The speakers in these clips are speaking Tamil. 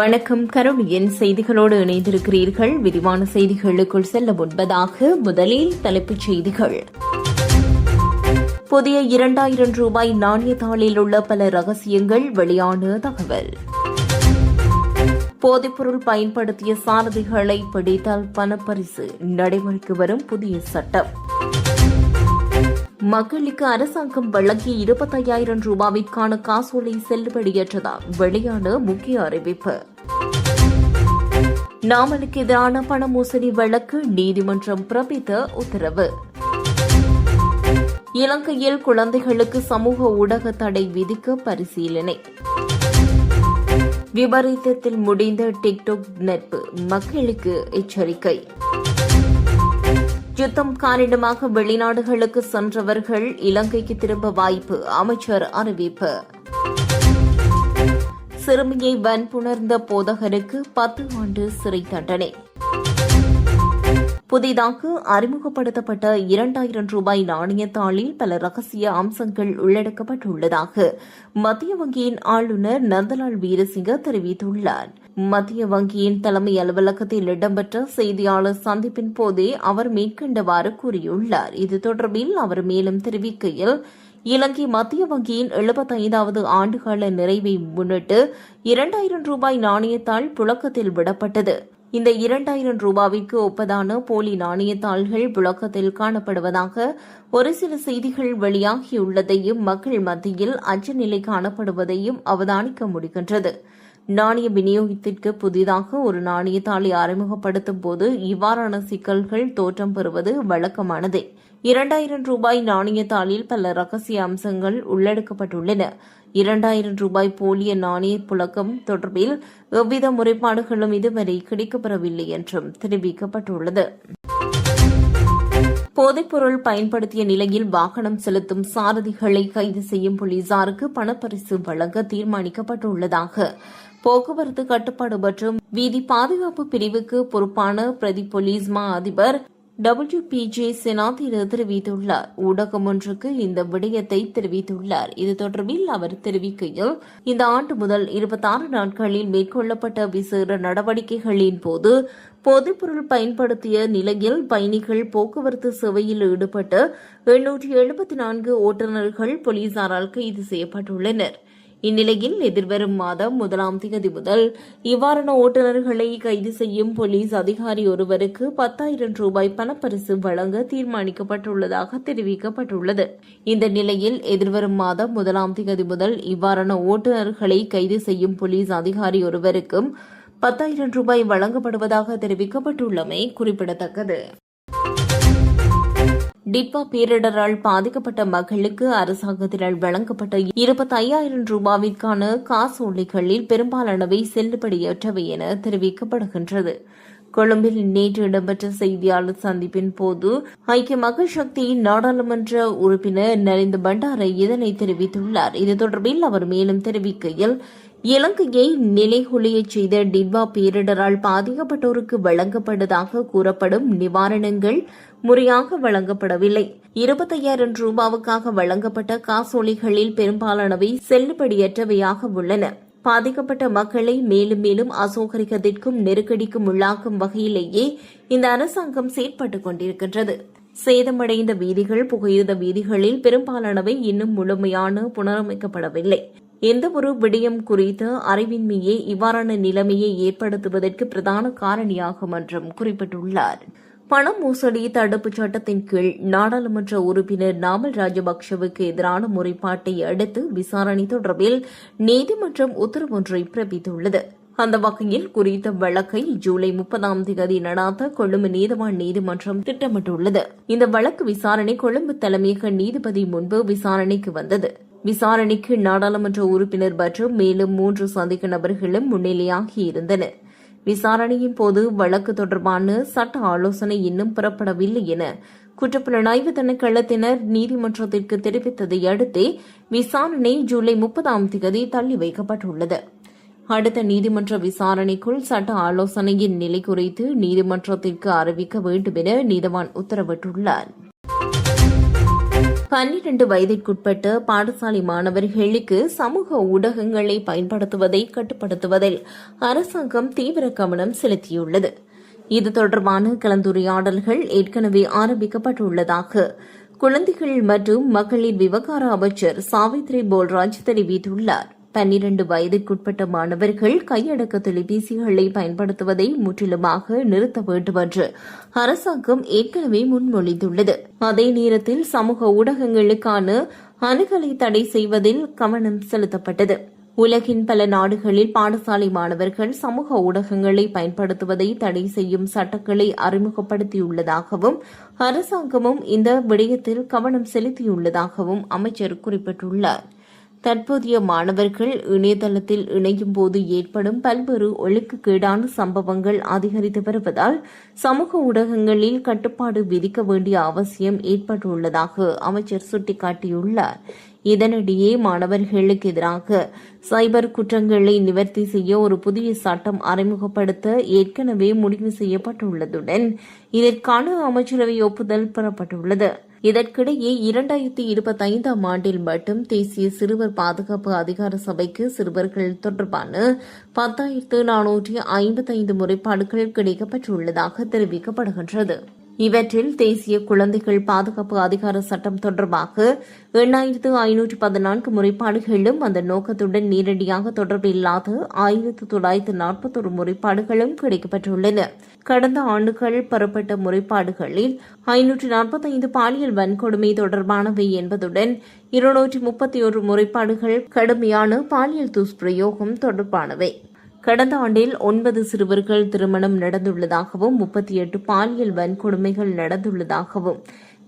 வணக்கம். கருணியின் செய்திகளோடு இணைந்திருக்கிறீர்கள். விரிவான செய்திகளுக்குள் செல்ல முன்பதாக முதலில் தலைப்புச் செய்திகள். புதிய இரண்டாயிரம் ரூபாய் நாணயத்தாளில் உள்ள பல ரகசியங்கள் வெளியான தகவல். போதைப்பொருள் பயன்படுத்திய சாரதிகளை பிடித்தால் பணப்பரிசு. நடைமுறைக்கு வரும் புதிய சட்டம். மக்களுக்கு அரசாங்கம் வழங்கிய இருபத்தையாயிரம் ரூபாவிற்கான காசோலை செல்லுபடியற்றதால் வெளியான முக்கிய அறிவிப்பு. நாமலுக்கு எதிரான பண மோசடி வழக்கு நீதிமன்றம் பிறப்பித்த உத்தரவு. இலங்கையில் குழந்தைகளுக்கு சமூக ஊடக தடை விதிக்க பரிசீலனை. விபரீதத்தில் முடிந்த டிக்டாக் நட்பு மக்களுக்கு எச்சரிக்கை. யுத்தம் காரணமாக வெளிநாடுகளுக்கு சென்றவர்கள் இலங்கைக்கு திரும்ப வாய்ப்பு அமைச்சர் அறிவிப்பு. சிறுமியை வன்புணர்ந்த போதகருக்கு பத்து ஆண்டு சிறை தண்டனை. புதிதாக அறிமுகப்படுத்தப்பட்ட இரண்டாயிரம் ரூபாய் நாணயத்தாளில் பல ரகசிய அம்சங்கள் உள்ளடக்கப்பட்டுள்ளதாக மத்திய வங்கியின் ஆளுநர் நந்தலால் வீரசிங்க தெரிவித்துள்ளார். மத்திய வங்கியின் தலைமை அலுவலகத்தில் இடம்பெற்ற செய்தியாளர் சந்திப்பின் போதே அவர் மேற்கண்டவாறு கூறியுள்ளார். இது தொடர்பில் அவர் மேலும் தெரிவிக்கையில் இலங்கை மத்திய வங்கியின் எழுபத்தைந்தாவது ஆண்டுகால நிறைவை முன்னிட்டு இரண்டாயிரம் ரூபாய் நாணயத்தாள் புழக்கத்தில் விடப்பட்டது. இந்த இரண்டாயிரம் ரூபாவிற்கு ஒப்பதான போலி நாணயத்தாள்கள் புழக்கத்தில் காணப்படுவதாக ஒரு சில செய்திகள் வெளியாகியுள்ளதையும் மக்கள் மத்தியில் அச்சநிலை காணப்படுவதையும் அவதானிக்க முடிகின்றது. நாணய விநியோகத்திற்கு புதிதாக ஒரு நாணயத்தாளை அறிமுகப்படுத்தும் போது இவ்வாறான சிக்கல்கள் தோற்றம் பெறுவது வழக்கமானதே. இரண்டாயிரம் ரூபாய் நாணயத்தாளில் பல ரகசிய அம்சங்கள் உள்ளடக்கப்பட்டுள்ளன. இரண்டாயிரம் ரூபாய் போலிய நாணய புழக்கம் தொடர்பில் எவ்வித முறைப்பாடுகளும் இதுவரை கிடைக்கப்பெறவில்லை என்றும் தெரிவிக்கப்பட்டுள்ளது. போதைப்பொருள் பயன்படுத்திய நிலையில் வாகனம் செலுத்தும் சாரதிகளை கைது செய்யும் போலீசாருக்கு பணப்பரிசு வழங்க தீர்மானிக்கப்பட்டுள்ளதாக போக்குவரத்து கட்டுப்பாடு மற்றும் வீதி பாதுகாப்பு பிரிவுக்கு பொறுப்பான பிரதி போலீஸ் மா அதிபர் டபிள்யூ பி ஜே செனாத்திர தெரிவித்துள்ளார். ஊடகம் ஒன்றுக்கு இந்த விடயத்தை தெரிவித்துள்ளார். இது தொடர்பில் அவர் தெரிவிக்கையில் இந்த ஆண்டு முதல் இருபத்தாறு நாட்களில் மேற்கொள்ளப்பட்ட விசேட நடவடிக்கைகளின் போது போதைப்பொருள் பயன்படுத்திய நிலையில் பயணிகள் போக்குவரத்து சேவையில் ஈடுபட்ட எழுநூற்றி எழுபத்தி நான்கு ஓட்டுநர்கள் போலீசாரால் கைது செய்யப்பட்டுள்ளனா் இந்நிலையில் எதிர்வரும் மாதம் முதலாம் தேதி முதல் இவ்வாறான ஓட்டுநர்களை கைது செய்யும் போலீஸ் அதிகாரி ஒருவருக்கு பத்தாயிரம் ரூபாய் பணப்பரிசு வழங்க தீர்மானிக்கப்பட்டுள்ளதாக தெரிவிக்கப்பட்டுள்ளது. இந்த நிலையில் எதிர்வரும் மாதம் முதலாம் தேதி முதல் இவ்வாறான ஓட்டுநர்களை கைது செய்யும் போலீஸ் அதிகாரி ஒருவருக்கும் பத்தாயிரம் ரூபாய் வழங்கப்படுவதாக தெரிவிக்கப்பட்டுள்ளமை குறிப்பிடத்தக்கது. டிட்வா பேரிடரால் பாதிக்கப்பட்ட மக்களுக்கு அரசாங்கத்தினால் வழங்கப்பட்ட இருபத்தி ஐயாயிரம் ரூபாவிற்கான காசோலைகளில் பெரும்பாலானவை செல்லுபடியற்றவை என தெரிவிக்கப்படுகின்றது. கொழும்பில் நேற்று இடம்பெற்ற செய்தியாளர் சந்திப்பின் போது ஐக்கிய மக்கள் சக்தியின் நாடாளுமன்ற உறுப்பினர் நலிந்த பண்டாரை இதனை தெரிவித்துள்ளார். இது தொடர்பில் அவர் மேலும் தெரிவிக்கையில் இலங்கையை நிலைகுலையச் செய்த டிட்வா பேரிடரால் பாதிக்கப்பட்டோருக்கு வழங்கப்பட்டதாக கூறப்படும் நிவாரணங்கள் முறையாக வழங்கப்படவில்லை. இருபத்தையாயிரம் ரூபாவுக்காக வழங்கப்பட்ட காசோலைகளில் பெரும்பாலானவை செல்லுபடியற்றவையாக உள்ளன. பாதிக்கப்பட்ட மக்களை மேலும் மேலும் அசௌகரிக்கத்திற்கும் நெருக்கடிக்கும் உள்ளாக்கும் வகையிலேயே இந்த அரசாங்கம் செயற்பட்டுக் கொண்டிருக்கின்றது. சேதமடைந்த வீதிகள் புகையுத வீதிகளில் பெரும்பாலானவை இன்னும் முழுமையான புனரமைக்கப்படவில்லை. எந்தவொரு விடயம் குறித்த அறிவின்மையே இவ்வாறான நிலைமையை ஏற்படுத்துவதற்கு பிரதான காரணியாகும் என்றும் குறிப்பிட்டுள்ளார். பண மோசடி தடுப்புச் சட்டத்தின் கீழ் நாடாளுமன்ற உறுப்பினர் நாமல் ராஜபக்சவுக்கு எதிரான முறைப்பாட்டை அடுத்து விசாரணை தொடர்பில் நீதிமன்றம் உத்தரவு ஒன்றை பிறப்பித்துள்ளது. அந்த வகையில் குறித்த வழக்கை ஜூலை முப்பதாம் தேதி நடாத்த கொழும்பு நீதவான் நீதிமன்றம் திட்டமிட்டுள்ளது. இந்த வழக்கு விசாரணை கொழும்பு தலைமையக நீதிபதி முன்பு விசாரணைக்கு வந்தது. விசாரணைக்கு நாடாளுமன்ற உறுப்பினர் மற்றும் மேலும் மூன்று சந்தேக நபர்களும் முன்னிலையாகி இருந்தனர். விசாரணையின் போது வழக்கு தொடர்பான சட்ட ஆலோசனை இன்னும் பெறப்படவில்லை என குற்றப்புலனாய்வு திணைக்களத்தினர் நீதிமன்றத்திற்கு தெரிவித்ததை அடுத்தே விசாரணை ஜூலை முப்பதாம் தேதி தள்ளி வைக்கப்பட்டுள்ளது. அடுத்த நீதிமன்ற விசாரணைக்குள் சட்ட ஆலோசனையின் நிலை குறித்து நீதிமன்றத்திற்கு அறிவிக்க வேண்டும் என நீதவான் உத்தரவிட்டுள்ளார். பன்னிரண்டு வயதிற்குட்பட்ட பாடசாலை மாணவர்களுக்கு சமூக ஊடகங்களை பயன்படுத்துவதை கட்டுப்படுத்துவதில் அரசாங்கம் தீவிர கவனம் செலுத்தியுள்ளது. இது தொடர்பான கலந்துரையாடல்கள் ஏற்கனவே ஆரம்பிக்கப்பட்டுள்ளதாக குழந்தைகள் மற்றும் மகளிர் விவகார அமைச்சர் சாவித்ரி போல்ராஜ் தெரிவித்துள்ளார். பன்னிரண்டு வயதுக்குட்பட்ட மாணவர்கள் கையடக்க தொலைபேசிகளை பயன்படுத்துவதை முற்றிலுமாக நிறுத்த வேண்டும் என்று அரசாங்கம் ஏற்கனவே முன்மொழிந்துள்ளது. அதே நேரத்தில் சமூக ஊடகங்களுக்கான அணுகலை தடை செய்வதில் கவனம் செலுத்தப்பட்டது. உலகின் பல நாடுகளில் பாடசாலை மாணவர்கள் சமூக ஊடகங்களை பயன்படுத்துவதை தடை செய்யும் சட்டங்களை அறிமுகப்படுத்தியுள்ளதாகவும் அரசாங்கமும் இந்த விடயத்தில் கவனம் செலுத்தியுள்ளதாகவும் அமைச்சர் குறிப்பிட்டுள்ளார். தற்போதைய மாணவர்கள் இணையதளத்தில் இணையும் போது ஏற்படும் பல்வேறு ஒழுக்கக்கேடான சம்பவங்கள் அதிகரித்து வருவதால் சமூக ஊடகங்களில் கட்டுப்பாடு விதிக்க வேண்டிய அவசியம் ஏற்பட்டுள்ளதாக அமைச்சர் சுட்டிக்காட்டியுள்ளார். இதனிடையே மாணவர்களுக்கு எதிராக சைபர் குற்றங்களை நிவர்த்தி செய்ய ஒரு புதிய சட்டம் அறிமுகப்படுத்த ஏற்கனவே முடிவு செய்யப்பட்டுள்ளதுடன் இதற்கான அமைச்சரவை ஒப்புதல் பெறப்பட்டுள்ளது. இதற்கிடையே இரண்டாயிரத்தி இருபத்தைந்தாம் ஆண்டில் மட்டும் தேசிய சிறுவர் பாதுகாப்பு அதிகார சபைக்கு சிறுவர்கள் தொடர்பான பத்தாயிரத்து நானூற்றி ஐம்பத்தைந்து முறைப்பாடுகள் கிடைக்கப்பட்டுள்ளதாக தெரிவிக்கப்படுகின்றது. இவற்றில் தேசிய குழந்தைகள் பாதுகாப்பு அதிகார சட்டம் தொடர்பாக எண்ணாயிரத்து ஐநூற்று பதினான்கு முறைப்பாடுகளும் அந்த நோக்கத்துடன் நேரடியாக தொடர்பில்லாத ஆயிரத்து தொள்ளாயிரத்து நாற்பத்தொரு முறைப்பாடுகளும் கிடைக்கப்பட்டுள்ளன கடந்த ஆண்டுகள் பெறப்பட்ட முறைப்பாடுகளில் ஐநூற்று நாற்பத்தைந்து பாலியல் வன்கொடுமை தொடர்பானவை என்பதுடன் இருநூற்றி முப்பத்தி ஒரு முறைப்பாடுகள் கடுமையான பாலியல் துஷ்பிரயோகம் தொடர்பானவை. கடந்த ஆண்டில் ஒன்பது சிறுவர்கள் திருமணம் நடந்துள்ளதாகவும் முப்பத்தி எட்டு பாலியல் வன்கொடுமைகள் நடந்துள்ளதாகவும்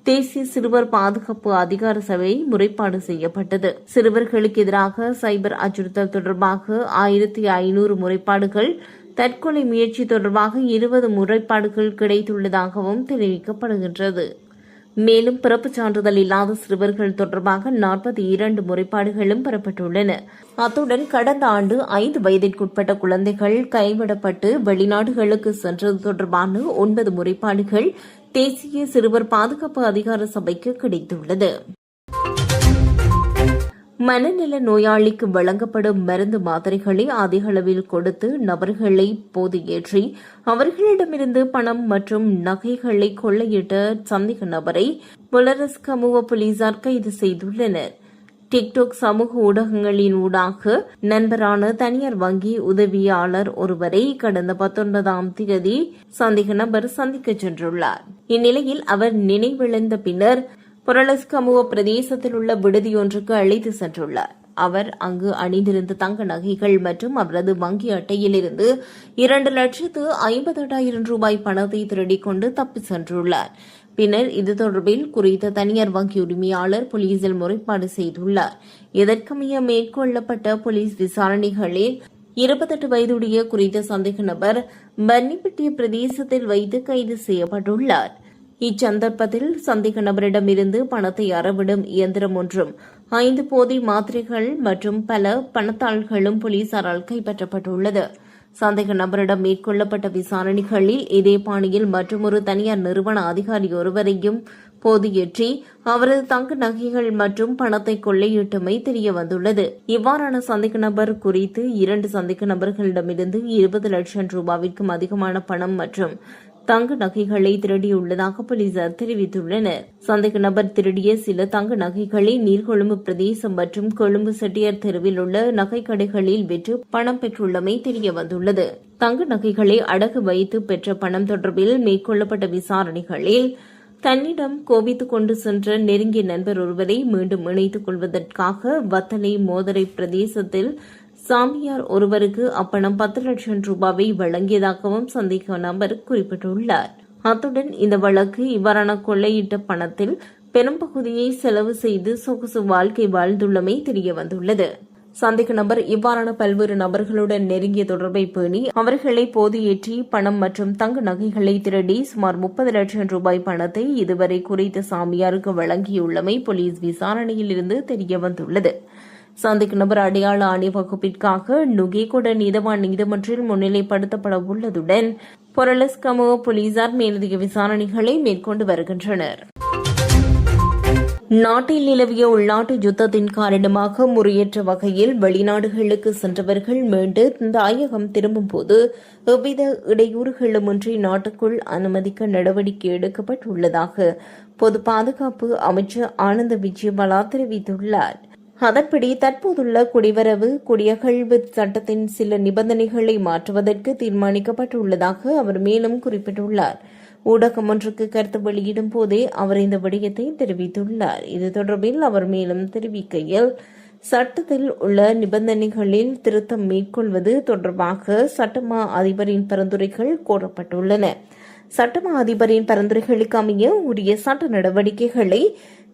தேசிய சிறுவர் பாதுகாப்பு அதிகார சபை முறைப்பாடு செய்யப்பட்டது. சிறுவர்களுக்கு எதிராக சைபர் அச்சுறுத்தல் தொடர்பாக ஆயிரத்தி ஐநூறு முறைப்பாடுகள் தற்கொலை முயற்சி தொடர்பாக இருபது முறைப்பாடுகள் கிடைத்துள்ளதாகவும் தெரிவிக்கப்படுகின்றது. மேலும் பிறப்புச் சான்றிதழ் இல்லாத சிறுவர்கள் தொடர்பாக நாற்பத்தி இரண்டு முறைப்பாடுகளும் பெறப்பட்டுள்ளன. அத்துடன் கடந்த ஆண்டு ஐந்து வயதிற்குட்பட்ட குழந்தைகள் கைவிடப்பட்டு வெளிநாடுகளுக்கு சென்றது தொடர்பான ஒன்பது முறைப்பாடுகள் தேசிய சிறுவர் பாதுகாப்பு அதிகார சபைக்கு கிடைத்துள்ளது. மனநல நோயாளிக்கு வழங்கப்படும் மருந்து மாத்திரைகளை அதிக அளவில் கொடுத்து நபர்களை போது ஏற்றி அவர்களிடமிருந்து பணம் மற்றும் நகைகளை கொள்ளையிட்ட சந்தேக நபரை புலரஸ் கமுவ போலீசார் கைது செய்துள்ளனர். டிக்டாக் சமூக ஊடகங்களின் ஊடாக நண்பரான தனியார் வங்கி உதவியாளர் ஒருவரை கடந்த பத்தொன்பதாம் தேதி சந்தேக நபர் சந்திக்க சென்றுள்ளார். இந்நிலையில் அவர் நினைவிழந்த பின்னர் புரளஸ்கமுவ பிரதேசத்தில் உள்ள விடுதியொன்றுக்கு அழைத்து சென்றுள்ளார். அவர் அங்கு அணிந்திருந்த தங்க நகைகள் மற்றும் அவரது வங்கி அட்டையிலிருந்து இரண்டு லட்சத்து ஐம்பத்தெட்டாயிரம் ரூபாய் பணத்தை திருடிக்கொண்டு தப்பி சென்றுள்ளார். பின்னர் இது தொடர்பில் குறித்த தனியார் வங்கி உரிமையாளர் போலீசில் முறைப்பாடு செய்துள்ளார். இதற்கமைய மேற்கொள்ளப்பட்ட போலீஸ் விசாரணைகளில் இருபத்தெட்டு வயதுடைய குறித்த சந்தேக நபர் பன்னிப்பட்டிய பிரதேசத்தில் வைத்து கைது செய்யப்பட்டுள்ளார். இச்சந்தர்ப்பத்தில் சந்தேக நபரிடமிருந்து பணத்தை அறவிடும் இயந்திரம் ஒன்றும். ஐந்து போதை மாத்திரைகள் மற்றும் பல பணத்தாள்களும் போலீசாரால் கைப்பற்றப்பட்டுள்ளது. சந்தேக நபரிடம் மேற்கொள்ளப்பட்ட விசாரணைகளில் இதே பாணியில் மற்றொரு தனியார் நிறுவன அதிகாரி ஒருவரையும் போதியேற்றி அவரது தங்க நகைகள் மற்றும் பணத்தை கொள்ளையிட்டமை தெரிய வந்துள்ளது. இவ்வாறான சந்தேக நபர் குறித்து இரண்டு சந்தேக நபர்களிடமிருந்து இருபது லட்சம் ரூபாவிற்கும் அதிகமான பணம் மற்றும் தங்க நகைகளை திருடியுள்ளதாக போலீசார் தெரிவித்துள்ளனர். சந்தேக நபர் திருடிய சில தங்க நகைகளை நீர்கொழும்பு பிரதேசம் மற்றும் கொழும்பு செட்டியார் தெருவில் உள்ள நகைக்கடைகளில் விற்று பணம் பெற்றுள்ளமை தெரிய வந்துள்ளது தங்க நகைகளை அடகு வைத்து பெற்ற பணம் தொடர்பில் மேற்கொள்ளப்பட்ட விசாரணைகளில் தன்னிடம் கோபித்துக் கொண்டு சென்ற நெருங்கிய நண்பர் ஒருவரை மீண்டும் இணைத்துக் கொள்வதற்காக வத்தலை மோதரை பிரதேசத்தில் சாமியார் ஒருவருக்கு அப்பணம் பத்து லட்சம் ரூபாவை வழங்கியதாகவும் சந்தேக நபர் குறிப்பிட்டுள்ளார். அத்துடன் இந்த வழக்கு இவ்வாறான கொள்ளையிட்ட பணத்தில் பெரும்பகுதியை செலவு செய்து சொகுசு வாழ்க்கை வாழ்ந்துள்ளமை தெரியவந்துள்ளது. சந்தேக நபர் இவ்வாறான பல்வேறு நபர்களுடன் நெருங்கிய தொடர்பை பேணி அவர்களை போதியேற்றி பணம் மற்றும் தங்க நகைகளை திருடி சுமார் முப்பது லட்சம் ரூபாய் பணத்தை இதுவரை குறித்த சாமியாருக்கு வழங்கியுள்ளமை போலீஸ் விசாரணையில் இருந்து தெரியவந்துள்ளது. சந்தேக நபர் அடையாள அணிவகுப்பிற்காக நுகேகுட நீதவான் நீதிமன்றில் முன்னிலைப்படுத்தப்பட உள்ளதுடன் பொரலஸ்கமோ போலீசார் மேலதிக விசாரணைகளை மேற்கொண்டு வருகின்றனர். நாட்டில் நிலவிய உள்நாட்டு யுத்தத்தின் காரணமாக முறையற்ற வகையில் வெளிநாடுகளுக்கு சென்றவர்கள் மீண்டு தாயகம் திரும்பும்போது எவ்வித இடையூறுகளுமின்றி நாட்டுக்குள் அனுமதிக்க நடவடிக்கை எடுக்கப்பட்டுள்ளதாக பொது பாதுகாப்பு அமைச்சர் ஆனந்த விஜயபாலா தெரிவித்துள்ளார். அதன்படி தற்போதுள்ள குடிவரவு குடியகழ்வு சட்டத்தின் சில நிபந்தனைகளை மாற்றுவதற்கு தீர்மானிக்கப்பட்டுள்ளதாக அவர் மேலும் குறிப்பிட்டுள்ளார். ஊடகம் ஒன்றுக்கு கருத்து வெளியிடும் போதே அவர் இந்த விடயத்தை தெரிவித்துள்ளார். இது தொடர்பில் அவர் மேலும் தெரிவிக்கையில் சட்டத்தில் உள்ள நிபந்தனைகளில் திருத்தம் மேற்கொள்வது தொடர்பாக சட்டமா அதிபரின் பரிந்துரைகள் கோரப்பட்டுள்ளன. சட்டமா அதிபரின் பரிந்துரைகளுக்கு அமைய உரிய சட்ட நடவடிக்கைகளை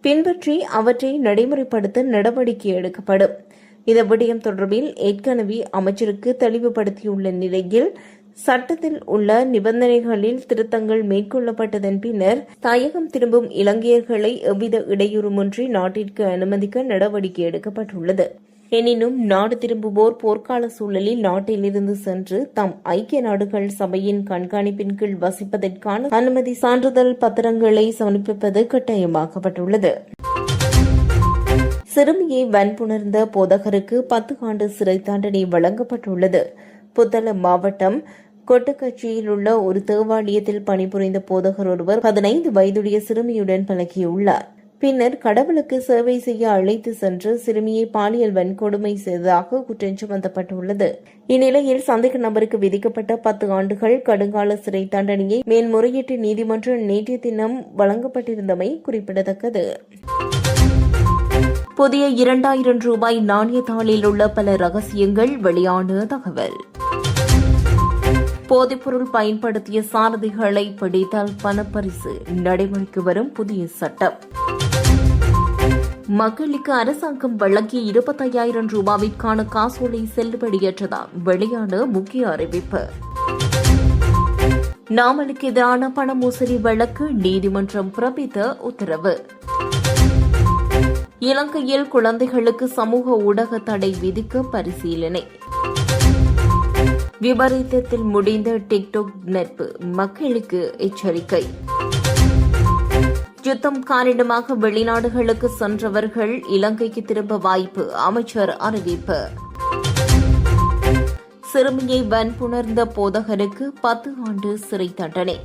பின்பற்றி அவற்றை நடைமுறைப்படுத்த நடவடிக்கை எடுக்கப்படும். இந்த விடயம் தொடர்பில் ஏற்கனவே அமைச்சருக்கு தெளிவுபடுத்தியுள்ள நிலையில் சட்டத்தில் உள்ள நிபந்தனைகளில் திருத்தங்கள் மேற்கொள்ளப்பட்டதன் பின்னர் தாயகம் திரும்பும் இலங்கையர்களை எவ்வித இடையூறுமின்றி நாட்டிற்கு அனுமதிக்க நடவடிக்கை எடுக்கப்பட்டுள்ளது. எனினும் நாடு திரும்புவோர் போர்க்கால சூழலில் நாட்டிலிருந்து சென்று தாம் ஐக்கிய நாடுகள் சபையின் கண்காணிப்பின் கீழ் வசிப்பதற்கான அனுமதி சான்றிதழ் பத்திரங்களை சமர்ப்பிப்பது கட்டாயமாக்கப்பட்டுள்ளது. சிறுமியை வன்புணர்ந்த போதகருக்கு பத்து ஆண்டு சிறை தண்டனை வழங்கப்பட்டுள்ளது. புத்தளம் மாவட்டம் கொட்டுக்கட்சியில் உள்ள ஒரு தேவாலயத்தில் பணிபுரிந்த போதகர் ஒருவர் பதினைந்து வயதுடைய சிறுமியுடன் பழகியுள்ளார். பின்னர் கடவுளுக்கு சேவை செய்ய அழைத்து சென்று சிறுமியை பாலியல் வன்கொடுமை செய்ததாக குற்றம் சுமத்தப்பட்டுள்ளது. இந்நிலையில் சந்தேக நபருக்கு விதிக்கப்பட்ட பத்து ஆண்டுகள் கடுங்கால சிறை தண்டனையை மேன்முறையீட்டு நீதிமன்றம் நேற்றைய தினம் வழங்கப்பட்டிருந்தமை குறிப்பிடத்தக்கது. புதிய இரண்டாயிரம் ரூபாய் நாணயத்தாளில் உள்ள பல ரகசியங்கள் வெளியான தகவல். போதைப்பொருள் பயன்படுத்திய சாரதிகளை பிடித்தால் பணப்பரிசு. நடைமுறைக்கு வரும் புதிய சட்டம். மக்களுக்கு அரசாங்கம் வழங்கிய இருபத்தையாயிரம் ரூபாவிற்கான காசோலை செல்லுபடியற்றதா? வெளியான முக்கிய அறிவிப்பு. நாமலுக்கு எதிரான பண மோசடி வழக்கு நீதிமன்றம் பிறப்பித்த உத்தரவு. இலங்கையில் குழந்தைகளுக்கு சமூக ஊடக தடை விதிக்க பரிசீலனை. விபரீதத்தில் முடிந்த டிக்டாக் நட்பு. மக்களுக்கு எச்சரிக்கை. யுத்தம் காரணமாக வெளிநாடுகளுக்கு சென்றவர்கள் இலங்கைக்கு திரும்ப வாய்ப்பு அமைச்சர் அறிவிப்பு. சிறுமியை வன்புணர்ந்த போதகருக்கு பத்து ஆண்டு சிறை தண்டனை.